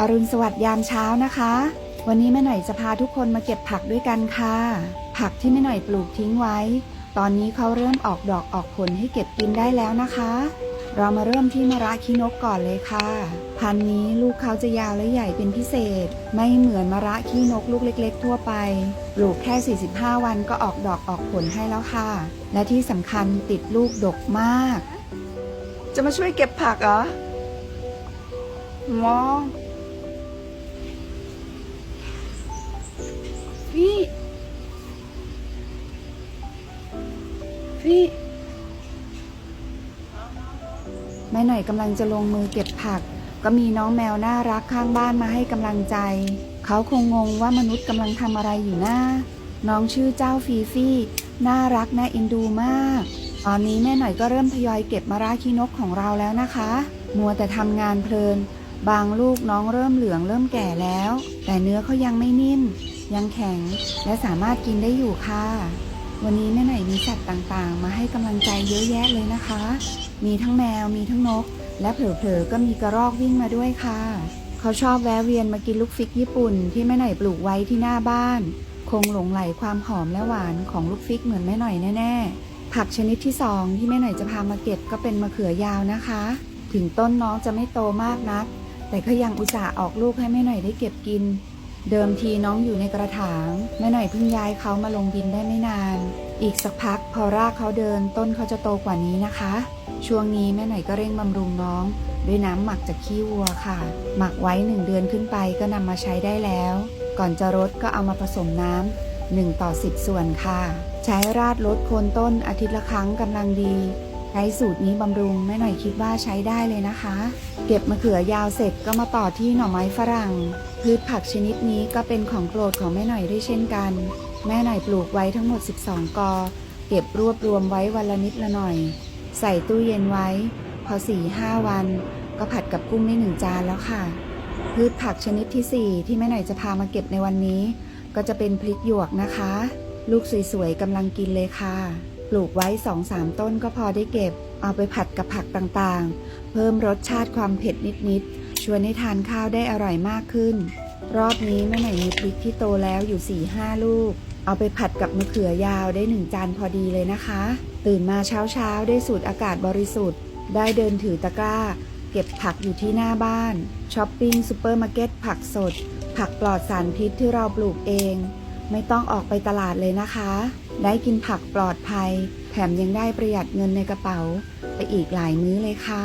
อรุณสวัสดิ์ยามเช้านะคะ วันนี้แม่หน่อยจะพาทุกคนมาเก็บผักด้วยกันค่ะ ผักที่แม่หน่อยปลูกทิ้งไว้ ตอนนี้เขาเริ่มออกดอกออกผลให้เก็บกินได้แล้วนะคะ เรามาเริ่มที่มะระขี้นกก่อนเลยค่ะ พันธุ์นี้ลูกเขาจะยาวและใหญ่เป็นพิเศษ ไม่เหมือนมะระขี้นกลูกเล็ก ๆ ทั่วไป ปลูกแค่ 45 วันก็ออกดอกออกผลให้แล้วค่ะ และที่สำคัญติดลูกดกมาก จะมาช่วยเก็บผักเหรอมอง พี่พี่แม่หน่อยกำลังจะลงมือเก็บผัก ก็มีน้องแมวน่ารักข้างบ้านมาให้กำลังใจ เขาคงงงว่ามนุษย์กำลังทำอะไรอยู่หน้า น้องชื่อเจ้าฟีฟี่น่ารักน่าเอ็นดูมาก ตอนนี้แม่หน่อยก็เริ่มทยอยเก็บมะระขี้นกของเราแล้วนะคะ มัวแต่ทำงานเพลิน บางลูกน้องเริ่มเหลืองเริ่มแก่แล้ว แต่เนื้อเขายังไม่นิ่ม ยังแข็งและสามารถกินได้อยู่ค่ะ วันนี้แม่หน่อยมีสัตว์ต่างๆ มาให้กำลังใจเยอะแยะเลยนะคะ มีทั้งแมวมีทั้งนก และเผลอๆก็มีกระรอกวิ่งมาด้วยค่ะ เขาชอบแวะเวียนมากินลูกฟิกญี่ปุ่น ที่แม่หน่อยปลูกไว้ที่หน้าบ้าน คงหลงไหลความหอมและหวานของลูกฟิกเหมือนแม่หน่อยแน่ๆ ผักชนิดที่สองที่แม่หน่อยจะพามาเก็บก็เป็นมะเขือยาวนะคะ ถึงต้นน้องจะไม่โตมากนัก แต่ก็ยังอุตส่าห์ออกลูกให้แม่หน่อยได้เก็บกิน เดิมทีน้องอยู่ในกระถางแม่หน่อยเพิ่งย้ายเขามาลงดินได้ไม่นาน อีกสักพักพอรากเขาเดินต้นเขาจะโตกว่านี้นะคะ ช่วงนี้แม่หน่อยก็เร่งบำรุงน้อง ด้วยน้ำหมักจากขี้วัวค่ะ หมักไว้หนึ่งเดือนขึ้นไปก็นำมาใช้ได้แล้ว ก่อนจะรดก็เอามาผสมน้ำหนึ่งต่อสิบส่วนค่ะ ใช้ราดลดโคนต้นอาทิตย์ละครั้งกำลังดีใช้สูตรนี้บำรุงแม่หน่อยคิดว่าใช้ได้เลยนะคะ เก็บมะเขือยาวเสร็จก็มาต่อที่หน่อไม้ฝรั่ง พืชผักชนิดนี้ก็เป็นของโปรดของแม่หน่อยด้วยเช่นกัน แม่หน่อยปลูกไว้ทั้งหมด 12 กอ เก็บรวบรวมไว้วันละนิดละหน่อย ใส่ตู้เย็นไว้ พอ4-5วัน ก็ผัดกับกุ้งได้หนึ่งจานแล้วค่ะ พืชผักชนิดที่ 4 ที่แม่หน่อยจะพามาเก็บในวันนี้ ก็จะเป็นพริกหยวกนะคะ ลูกสวยๆกำลังกินเลยค่ะ ปลูกไว้2-3ต้นก็พอได้เก็บ เอาไปผัดกับผักต่างๆ เพิ่มรสชาติความเผ็ดนิดๆ ชวนให้ทานข้าวได้อร่อยมากขึ้น รอบนี้แม่หน่อยมีพริกที่โตแล้วอยู่4-5ลูก เอาไปผัดกับมะเขือยาวได้หนึ่งจานพอดีเลยนะคะ ตื่นมาเช้าๆได้สูดอากาศบริสุทธิ์ ได้เดินถือตะกร้า เก็บผักอยู่ที่หน้าบ้านช้อปปิ้งซูเปอร์มาร์เก็ตผักสด ผักปลอดสารพิษที่เราปลูกเอง ไม่ต้องออกไปตลาดเลยนะคะ ได้กินผักปลอดภัย แถมยังได้ประหยัดเงินในกระเป๋า ไปอีกหลายมื้อเลยค่ะ